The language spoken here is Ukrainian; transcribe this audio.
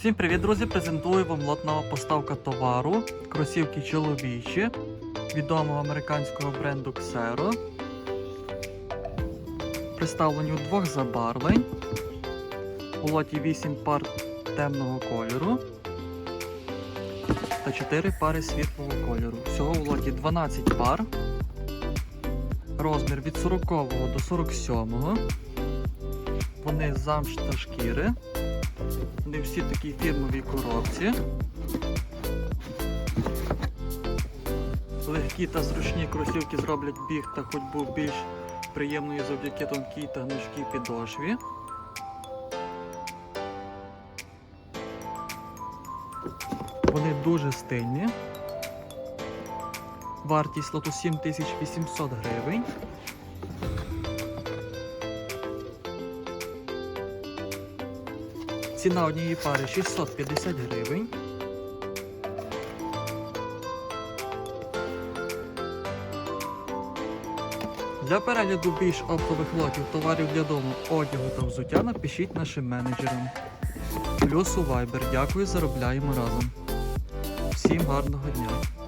Всім привіт, друзі! Презентую вам лот поставка товару. Кросівки чоловічі відомого американського бренду Xero. Представлені у двох забарвлень. У лоті 8 пар темного кольору та 4 пари світлого кольору. Всього у лоті 12 пар. Розмір від 40 до 47. Вони замш та шкіри. Вони всі такі фірмові коробці. Легкі та зручні кросівки зроблять біг та ходьбу більш приємною завдяки тонкій та гнучкій підошві. Вони дуже стильні. Вартість лоту 7800 гривень. Ціна однієї пари 650 гривень. Для перегляду більш оптових лотів товарів для дому, одягу та взуття напишіть нашим менеджерам. Плюс у Viber. Дякую, заробляємо разом. Всім гарного дня!